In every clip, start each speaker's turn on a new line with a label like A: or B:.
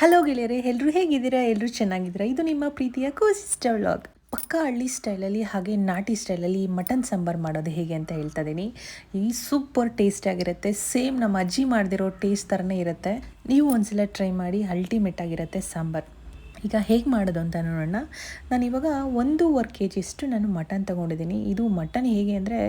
A: Hello ಗೆಳೆಯರೆ ಎಲ್ಲರೂ ಹೇಗಿದ್ದೀರಾ? ಎಲ್ಲರೂ ಚೆನ್ನಾಗಿದ್ದೀರಾ? ಇದು ನಿಮ್ಮ ಪ್ರೀತಿಯ ಕೋಸಿಸ್ಟ ವ್ಲಾಗ್ ಪಕ್ಕ ಹಳ್ಳಿ ಸ್ಟೈಲಲ್ಲಿ ಹಾಗೆ ನಾಟಿ ಸ್ಟೈಲಲ್ಲಿ ಮಟನ್ ಸಾಂಬಾರು ಮಾಡೋದು ಹೇಗೆ ಅಂತ ಹೇಳ್ತಾ ಇದ್ದೀನಿ ಈ ಸೂಪರ್ ಟೇಸ್ಟ್ ಆಗಿರುತ್ತೆ. ಸೇಮ್ ನಮ್ಮ ಅಜ್ಜಿ ಮಾಡ್ದಿರೋ ಟೇಸ್ಟ್ ಥರನೇ ಇರುತ್ತೆ. ನೀವು ಒಂದ್ಸಲ ಟ್ರೈ ಮಾಡಿ ಅಲ್ಟಿಮೇಟ್ ಆಗಿರುತ್ತೆ ಸಾಂಬಾರು. ಈಗ ಹೇಗೆ ಮಾಡೋದು ಅಂತ ನೋಡೋಣ. ನಾನು ಇವಾಗ ಒಂದೂವರೆ ಕೆ ಜಿಯಷ್ಟು ನಾನು ಮಟನ್ ತೊಗೊಂಡಿದ್ದೀನಿ. ಇದು ಮಟನ್ ಹೇಗೆ ಅಂದರೆ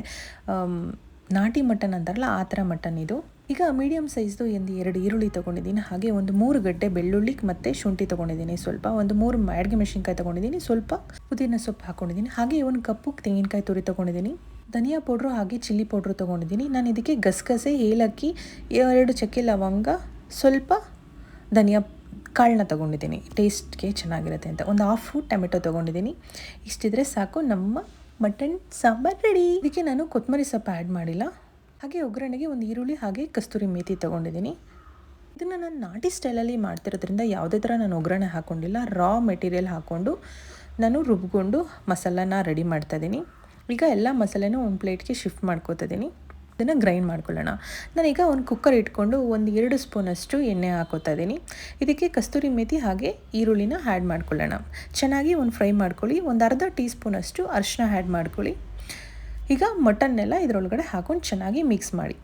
A: ನಾಟಿ ಮಟನ್ ಅಂತಾರಲ್ಲ, ಆ ಥರ ಮಟನ್ ಇದು. ಈಗ ಮೀಡಿಯಮ್ ಸೈಜ್ದು ಒಂದು ಎರಡು ಈರುಳ್ಳಿ ತೊಗೊಂಡಿದ್ದೀನಿ. ಹಾಗೆ ಒಂದು ಮೂರು ಗಡ್ಡೆ ಬೆಳ್ಳುಳ್ಳಿ ಮತ್ತು ಶುಂಠಿ ತೊಗೊಂಡಿದ್ದೀನಿ. ಸ್ವಲ್ಪ ಒಂದು ಮೂರು ಅಡುಗೆ ಮೆಣಸಿನ್ಕಾಯಿ ತೊಗೊಂಡಿದ್ದೀನಿ. ಸ್ವಲ್ಪ ಪುದೀನ ಸೊಪ್ಪು ಹಾಕೊಂಡಿದ್ದೀನಿ. ಹಾಗೆ ಒಂದು ಕಪ್ಪು ತೆಂಗಿನಕಾಯಿ ತುರಿ ತೊಗೊಂಡಿದ್ದೀನಿ. ಧನಿಯಾ ಪೌಡ್ರು ಹಾಗೆ ಚಿಲ್ಲಿ ಪೌಡ್ರು ತೊಗೊಂಡಿದ್ದೀನಿ. ನಾನು ಇದಕ್ಕೆ ಗಸಗಸೆ, ಏಲಕ್ಕಿ, ಎರಡು ಚಕ್ಕೆ ಲವಂಗ, ಸ್ವಲ್ಪ ಧನಿಯಾ ಕಾಳನ್ನ ತೊಗೊಂಡಿದ್ದೀನಿ. ಟೇಸ್ಟ್ಗೆ ಚೆನ್ನಾಗಿರುತ್ತೆ ಅಂತ. ಒಂದು ಹಾಫ್ ಟೊಮೆಟೊ ತೊಗೊಂಡಿದ್ದೀನಿ. ಇಷ್ಟಿದ್ರೆ ಸಾಕು. ನಮ್ಮ ಮಟನ್ ಸಾಂಬಾರ್ ರೆಡಿ ಇದಕ್ಕೆ ನಾನು ಕೊತ್ತಂಬರಿ ಸೊಪ್ಪು ಆ್ಯಡ್ ಮಾಡಿಲ್ಲ. ಹಾಗೆ ಒಗ್ಗರಣೆಗೆ ಒಂದು ಈರುಳ್ಳಿ ಹಾಗೆ ಕಸ್ತೂರಿ ಮೇಥಿ ತೊಗೊಂಡಿದ್ದೀನಿ. ಇದನ್ನು ನಾನು ನಾಟಿ ಸ್ಟೈಲಲ್ಲಿ ಮಾಡ್ತಿರೋದ್ರಿಂದ ಯಾವುದೇ ಥರ ನಾನು ಒಗ್ಗರಣೆ ಹಾಕ್ಕೊಂಡಿಲ್ಲ ರಾ ಮೆಟೀರಿಯಲ್ ಹಾಕ್ಕೊಂಡು ನಾನು ರುಬ್ಕೊಂಡು ಮಸಾಲಾನ ರೆಡಿ ಮಾಡ್ತಾಯಿದ್ದೀನಿ ಈಗ ಎಲ್ಲ ಮಸಾಲೆನೂ ಒಂದು ಪ್ಲೇಟ್ಗೆ ಶಿಫ್ಟ್ ಮಾಡ್ಕೋತಿದ್ದೀನಿ ಇದನ್ನು ಗ್ರೈಂಡ್ ಮಾಡ್ಕೊಳ್ಳೋಣ. ನಾನೀಗ ಒಂದು ಕುಕ್ಕರ್ ಇಟ್ಕೊಂಡು ಒಂದು ಎರಡು ಸ್ಪೂನಷ್ಟು ಎಣ್ಣೆ ಹಾಕೋತಾ ಇದ್ದೀನಿ. ಇದಕ್ಕೆ ಕಸ್ತೂರಿ ಮೇಥಿ ಹಾಗೆ ಈರುಳ್ಳಿನ ಆ್ಯಡ್ ಮಾಡ್ಕೊಳ್ಳೋಣ. ಚೆನ್ನಾಗಿ ಒಂದು ಫ್ರೈ ಮಾಡ್ಕೊಳ್ಳಿ. ಒಂದು ಅರ್ಧ ಟೀ ಸ್ಪೂನಷ್ಟು ಅರಿಶಿನ ಆ್ಯಡ್ ಮಾಡ್ಕೊಳ್ಳಿ. ಈಗ ಮಟನ್ನೆಲ್ಲ ಇದರೊಳಗಡೆ ಹಾಕೊಂಡು ಚೆನ್ನಾಗಿ ಮಿಕ್ಸ್ ಮಾಡಿ.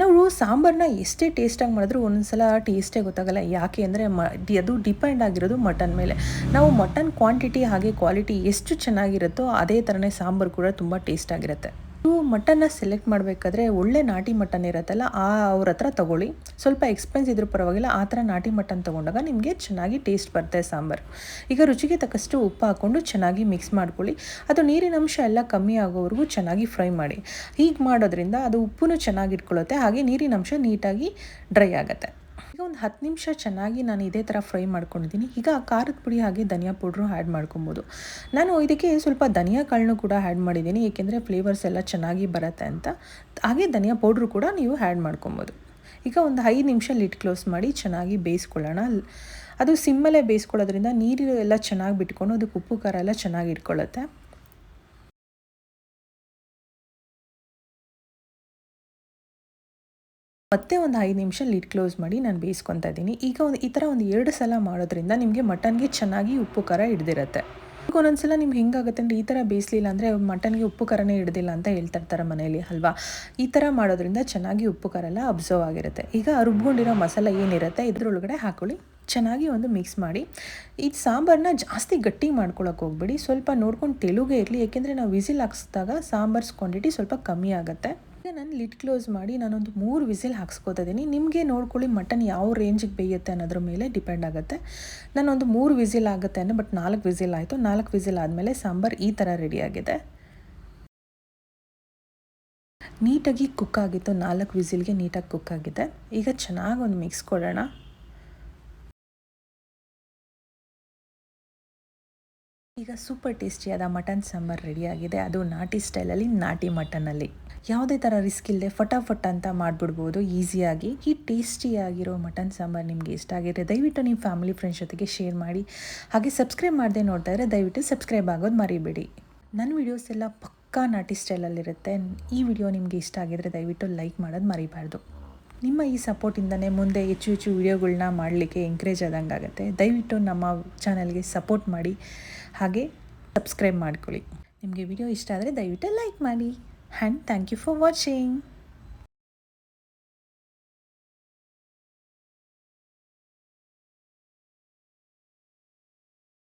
A: ನಾವು ಸಾಂಬಾರನ್ನ ಎಷ್ಟೇ ಟೇಸ್ಟಾಗಿ ಮಾಡಿದ್ರೂ ಒಂದೊಂದ್ಸಲ ಟೇಸ್ಟೇ ಗೊತ್ತಾಗಲ್ಲ. ಯಾಕೆ ಅಂದರೆ ಮ ಅದು ಡಿಪೆಂಡ್ ಆಗಿರೋದು ಮಟನ್ ಮೇಲೆ. ನಾವು ಮಟನ್ ಕ್ವಾಂಟಿಟಿ ಹಾಗೆ ಕ್ವಾಲಿಟಿ ಎಷ್ಟು ಚೆನ್ನಾಗಿರುತ್ತೋ ಅದೇ ಥರನೇ ಸಾಂಬಾರು ಕೂಡ ತುಂಬ ಟೇಸ್ಟಾಗಿರುತ್ತೆ ನೀವು ಮಟನ್ನ ಸೆಲೆಕ್ಟ್ ಮಾಡಬೇಕಾದ್ರೆ ಒಳ್ಳೆ ನಾಟಿ ಮಟನ್ ಇರುತ್ತಲ್ಲ, ಆ ಅವ್ರ ಹತ್ರ ತಗೊಳ್ಳಿ. ಸ್ವಲ್ಪ ಎಕ್ಸ್ಪೆನ್ಸ್ ಇದ್ರೂ ಪರವಾಗಿಲ್ಲ, ಆ ಥರ ನಾಟಿ ಮಟನ್ ತೊಗೊಂಡಾಗ ನಿಮಗೆ ಚೆನ್ನಾಗಿ ಟೇಸ್ಟ್ ಬರುತ್ತೆ ಸಾಂಬಾರು. ಈಗ ರುಚಿಗೆ ತಕ್ಕಷ್ಟು ಉಪ್ಪು ಹಾಕ್ಕೊಂಡು ಚೆನ್ನಾಗಿ ಮಿಕ್ಸ್ ಮಾಡ್ಕೊಳ್ಳಿ. ಅದು ನೀರಿನ ಅಂಶ ಎಲ್ಲ ಕಮ್ಮಿ ಆಗೋವರೆಗೂ ಚೆನ್ನಾಗಿ ಫ್ರೈ ಮಾಡಿ. ಹೀಗೆ ಮಾಡೋದ್ರಿಂದ ಅದು ಉಪ್ಪು ಚೆನ್ನಾಗಿ ಇಟ್ಕೊಳ್ಳುತ್ತೆ, ಹಾಗೆ ನೀರಿನ ಅಂಶ ನೀಟಾಗಿ ಡ್ರೈ ಆಗುತ್ತೆ. ಈಗ ಒಂದು ಹತ್ತು ನಿಮಿಷ ಚೆನ್ನಾಗಿ ನಾನು ಇದೇ ಥರ ಫ್ರೈ ಮಾಡ್ಕೊಂಡಿದ್ದೀನಿ. ಈಗ ಖಾರದ ಪುಡಿ ಹಾಗೆ ಧನಿಯಾ ಪೌಡ್ರು ಆ್ಯಡ್ ಮಾಡ್ಕೊಬೋದು. ನಾನು ಇದಕ್ಕೆ ಸ್ವಲ್ಪ ಧನಿಯಾ ಕಾಳನ್ನು ಕೂಡ ಆ್ಯಡ್ ಮಾಡಿದ್ದೀನಿ, ಏಕೆಂದರೆ ಫ್ಲೇವರ್ಸ್ ಎಲ್ಲ ಚೆನ್ನಾಗಿ ಬರುತ್ತೆ ಅಂತ. ಹಾಗೆ ಧನಿಯಾ ಪೌಡ್ರು ಕೂಡ ನೀವು ಆ್ಯಡ್ ಮಾಡ್ಕೊಬೋದು. ಈಗ ಒಂದು ಐದು ನಿಮಿಷ ಲಿಟ್ ಕ್ಲೋಸ್ ಮಾಡಿ ಚೆನ್ನಾಗಿ ಬೇಯಿಸ್ಕೊಳ್ಳೋಣ. ಅದು ಸಿಮ್ಮಲ್ಲೇ ಬೇಯಿಸ್ಕೊಳ್ಳೋದ್ರಿಂದ ನೀರು ಎಲ್ಲ ಚೆನ್ನಾಗಿ ಬಿಟ್ಕೊಂಡು ಅದಕ್ಕೆ ಉಪ್ಪು ಖಾರ ಎಲ್ಲ ಚೆನ್ನಾಗಿ ಇಟ್ಕೊಳ್ಳುತ್ತೆ. ಮತ್ತೆ ಒಂದು ಐದು ನಿಮಿಷ ಲಿಡ್ ಕ್ಲೋಸ್ ಮಾಡಿ ನಾನು ಬೇಯಿಸ್ಕೊತಾ ಇದ್ದೀನಿ. ಈಗ ಒಂದು ಈ ಥರ ಒಂದು ಎರಡು ಸಲ ಮಾಡೋದ್ರಿಂದ ನಿಮಗೆ ಮಟನ್ಗೆ ಚೆನ್ನಾಗಿ ಉಪ್ಪು ಖಾರ ಹಿಡ್ದಿರುತ್ತೆ. ಈಗ ಒಂದೊಂದ್ಸಲ ನಿಮ್ಗೆ ಹೆಂಗಾಗುತ್ತೆ ಅಂದರೆ ಈ ಥರ ಬೇಯಿಸಲಿಲ್ಲ ಅಂದರೆ ಮಟನ್ಗೆ ಉಪ್ಪು ಖಾರನೇ ಹಿಡ್ದಿಲ್ಲ ಅಂತ ಹೇಳ್ತಾ ಇರ್ತಾರೆ ಮನೇಲಿ ಅಲ್ವಾ? ಈ ಥರ ಮಾಡೋದ್ರಿಂದ ಚೆನ್ನಾಗಿ ಉಪ್ಪು ಖಾರ ಎಲ್ಲ ಅಬ್ಸರ್ವ್ ಆಗಿರುತ್ತೆ. ಈಗ ರುಬ್ಕೊಂಡಿರೋ ಮಸಾಲ ಏನಿರುತ್ತೆ, ಇದ್ರೊಳಗಡೆ ಹಾಕೊಳ್ಳಿ. ಚೆನ್ನಾಗಿ ಒಂದು ಮಿಕ್ಸ್ ಮಾಡಿ. ಈ ಸಾಂಬಾರನ್ನ ಜಾಸ್ತಿ ಗಟ್ಟಿ ಮಾಡ್ಕೊಳಕ್ಕೆ ಹೋಗ್ಬೇಡಿ. ಸ್ವಲ್ಪ ನೋಡ್ಕೊಂಡು ತೆಲುಗೆ ಇರಲಿ ಏಕೆಂದರೆ ನಾವು ವಿಸಿಲ್ ಹಾಕ್ಸಿದಾಗ ಸಾಂಬಾರ್ಸ್ ಕ್ವಾಂಟಿಟಿ ಸ್ವಲ್ಪ ಕಮ್ಮಿ ಆಗುತ್ತೆ. ನಾನು ಲಿಡ್ ಕ್ಲೋಸ್ ಮಾಡಿ ನಾನೊಂದು ಮೂರು ವಿಸಿಲ್ ಹಾಕ್ಸ್ಕೊತಿದ್ದೀನಿ ನಿಮಗೆ ನೋಡ್ಕೊಳ್ಳಿ ಮಟನ್ ಯಾವ ರೇಂಜಿಗೆ ಬೇಯುತ್ತೆ ಅನ್ನೋದ್ರ ಮೇಲೆ ಡಿಪೆಂಡ್ ಆಗುತ್ತೆ. ನಾನೊಂದು ಮೂರು ವಿಸಿಲ್ ಆಗುತ್ತೆ ಅನ್ನೋ ಬಟ್ ನಾಲ್ಕು ವಿಸಿಲ್ ಆಯಿತು. ನಾಲ್ಕು ವಿಸಿಲ್ ಆದಮೇಲೆ ಸಾಂಬಾರು ಈ ಥರ ರೆಡಿಯಾಗಿದೆ ನೀಟಾಗಿ ಕುಕ್ ಆಗಿತ್ತು. ನಾಲ್ಕು ವಿಸಿಲ್ಗೆ ನೀಟಾಗಿ ಕುಕ್ ಆಗಿದೆ. ಈಗ ಚೆನ್ನಾಗಿ ಒಂದು ಮಿಕ್ಸ್ ಕೊಡೋಣ. ಈಗ ಸೂಪರ್ ಟೇಸ್ಟಿಯಾದ ಮಟನ್ ಸಾಂಬಾರು ರೆಡಿಯಾಗಿದೆ ಅದು ನಾಟಿ ಸ್ಟೈಲಲ್ಲಿ ನಾಟಿ ಮಟನಲ್ಲಿ ಯಾವುದೇ ಥರ ರಿಸ್ಕ್ ಇಲ್ಲದೆ ಫಟಾಫಟ್ ಅಂತ ಮಾಡಿಬಿಡ್ಬೋದು. ಈಸಿಯಾಗಿ ಈ ಟೇಸ್ಟಿಯಾಗಿರೋ ಮಟನ್ ಸಾಂಬಾರು ನಿಮಗೆ ಇಷ್ಟ ಆಗಿದ್ರೆ ದಯವಿಟ್ಟು ನಿಮ್ಮ ಫ್ಯಾಮಿಲಿ ಫ್ರೆಂಡ್ಸ್ ಜೊತೆಗೆ ಶೇರ್ ಮಾಡಿ. ಹಾಗೆ ಸಬ್ಸ್ಕ್ರೈಬ್ ಮಾಡದೆ ನೋಡ್ತಾ ಇದ್ದರೆ ದಯವಿಟ್ಟು ಸಬ್ಸ್ಕ್ರೈಬ್ ಆಗೋದು ಮರಿಬೇಡಿ. ನನ್ನ ವೀಡಿಯೋಸ್ ಎಲ್ಲ ಪಕ್ಕಾ ನಾಟಿ ಸ್ಟೈಲಲ್ಲಿರುತ್ತೆ ಈ ವಿಡಿಯೋ ನಿಮಗೆ ಇಷ್ಟ ಆಗಿದ್ರೆ ದಯವಿಟ್ಟು ಲೈಕ್ ಮಾಡೋದು ಮರಿಬಾರ್ದು. ನಿಮ್ಮ ಈ ಸಪೋರ್ಟಿಂದನೇ ಮುಂದೆ ಹೆಚ್ಚು ಹೆಚ್ಚು ವಿಡಿಯೋಗಳನ್ನ ಮಾಡಲಿಕ್ಕೆ ಎಂಕರೇಜ್ ಆದಂಗೆ ಆಗುತ್ತೆ. ದಯವಿಟ್ಟು ನಮ್ಮ ಚಾನಲ್ಗೆ ಸಪೋರ್ಟ್ ಮಾಡಿ. ಹಾಗೆ ಸಬ್ಸ್ಕ್ರೈಬ್ ಮಾಡ್ಕೊಳ್ಳಿ. ನಿಮಗೆ ವಿಡಿಯೋ ಇಷ್ಟ ಆದರೆ ದಯವಿಟ್ಟು ಲೈಕ್ ಮಾಡಿ. And thank you for watching